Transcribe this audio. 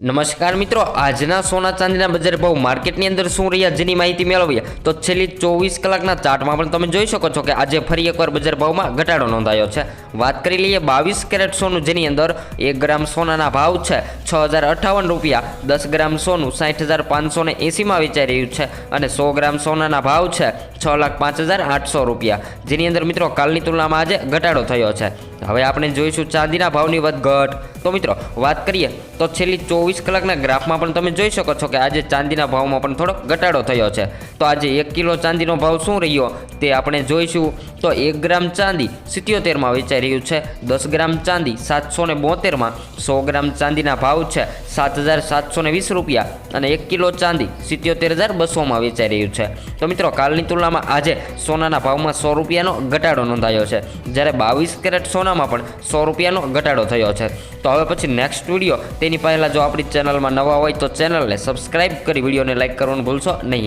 નમસ્કાર મિત્રો, આજના સોના ચાંદીના બજાર ભાવ માર્કેટની અંદર શું રહ્યા જેની માહિતી મેળવીએ, તો છેલ્લી ચોવીસ કલાકના ચાર્ટમાં પણ તમે જોઈ શકો છો કે આજે ફરી એકવાર બજાર ભાવમાં ઘટાડો નોંધાયો છે. વાત કરી લઈએ બાવીસ કેરેટ સોનું, જેની અંદર એક ગ્રામ સોનાના ભાવ છે છ હજાર અઠ્ઠાવન રૂપિયા, દસ ગ્રામ સોનું સાઠ હજાર પાંચસો ને એંસીમાં વેચાઈ રહ્યું છે અને સો ગ્રામ સોનાના ભાવ છે છ લાખ પાંચ હજાર આઠસો રૂપિયા. જેની અંદર મિત્રો, કાલની તુલનામાં આજે ઘટાડો થયો છે. હવે આપણે જોઈશું ચાંદીના ભાવની વધઘટ. તો મિત્રો, વાત કરીએ તો છેલ્લી ચોવીસ કલાકના ગ્રાફમાં પણ તમે જોઈ શકો છો કે આજે ચાંદીના ભાવમાં પણ થોડોક ઘટાડો થયો છે. તો આજે એક કિલો ચાંદીનો ભાવ શું રહ્યો તે આપણે જોઈશું. તો એક ગ્રામ ચાંદી સિત્યોતેરમાં વેચાઈ રહ્યું છે. દસ ગ્રામ ચાંદી સાતસો ને બોતેરમાં, સો ગ્રામ ચાંદીના ભાવ છે સાત હજાર સાતસો ને વીસ રૂપિયા અને એક કિલો ચાંદી સિત્યોતેર હજાર બસોમાં વેચાઈ રહ્યું છે. તો મિત્રો, કાલની તુલનામાં આજે સોનાના ભાવમાં સો રૂપિયાનો ઘટાડો નોંધાયો છે. જ્યારે બાવીસ કેરેટ સોનામાં પણ સો રૂપિયાનો ઘટાડો થયો છે. તો હવે પછી નેક્સ્ટ વીડિયો તેની પહેલાં જો આપણી ચેનલમાં નવા હોય તો ચેનલને સબસ્ક્રાઈબ કરી, વિડીયોને લાઇક કરવાનું ભૂલશો નહીં.